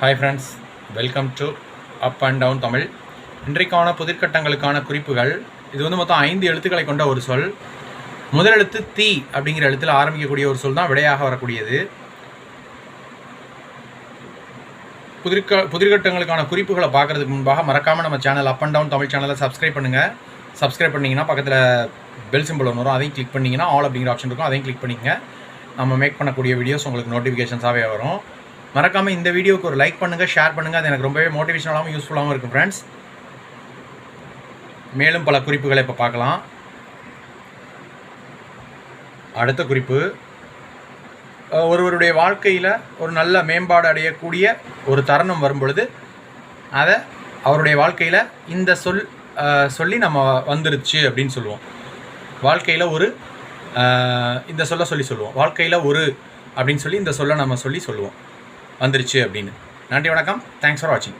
Hi friends welcome to up and down Tamil இன்றைக்கான புதிர்கட்டங்களுக்கான குறிப்புகள் இது வந்து மொத்தம் ஐந்து எழுத்துக்களை கொண்ட ஒரு சொல். முதல் எழுத்து தீ அப்படிங்கிற எழுத்தில் ஆரம்பிக்கக்கூடிய ஒரு சொல் தான் விடையாக வரக்கூடியது. புதிர்க புதிர்கட்டங்களுக்கான குறிப்புகளை பார்க்குறதுக்கு முன்பாக மறக்காமல் நம்ம channel up and down Tamil சேனலை சப்ஸ்கிரைப் பண்ணுங்கள் சப்ஸ்கிரைப் பண்ணிங்கன்னா பக்கத்தில் பெல் சிம்பிள் ஒன்று வரும். அதையும் கிளிக் பண்ணிங்கன்னா ஆல் அப்படிங்கிற ஆப்ஷன் இருக்கும். அதையும் கிளிக் பண்ணிங்க நம்ம மேக் பண்ணக்கூடிய வீடியோஸ் உங்களுக்கு நோட்டிஃபிகேஷன்ஸாகவே வரும். மறக்காமல் இந்த வீடியோவுக்கு ஒரு லைக் பண்ணுங்கள் ஷேர் பண்ணுங்கள் அது எனக்கு ரொம்பவே மோட்டிவேஷனலாகவும் யூஸ்ஃபுல்லாகவும் இருக்கும் ஃப்ரெண்ட்ஸ் மேலும் பல குறிப்புகளை இப்போ பார்க்கலாம். அடுத்த குறிப்பு. ஒருவருடைய வாழ்க்கையில் ஒரு நல்ல மேம்பாடு அடையக்கூடிய ஒரு தருணம் வரும் பொழுது அதை அவருடைய வாழ்க்கையில் இந்த சொல் சொல்லி நம்ம வந்துருச்சு அப்படின்னு சொல்லுவோம். வாழ்க்கையில் ஒரு இந்த சொல்ல சொல்லி சொல்லுவோம். வாழ்க்கையில் ஒரு அப்படின்னு சொல்லி இந்த சொல்ல நம்ம சொல்லி சொல்லுவோம். வந்துருச்சு அப்படின்னு. நன்றி வணக்கம். தேங்க்ஸ் ஃபார் வாட்சிங்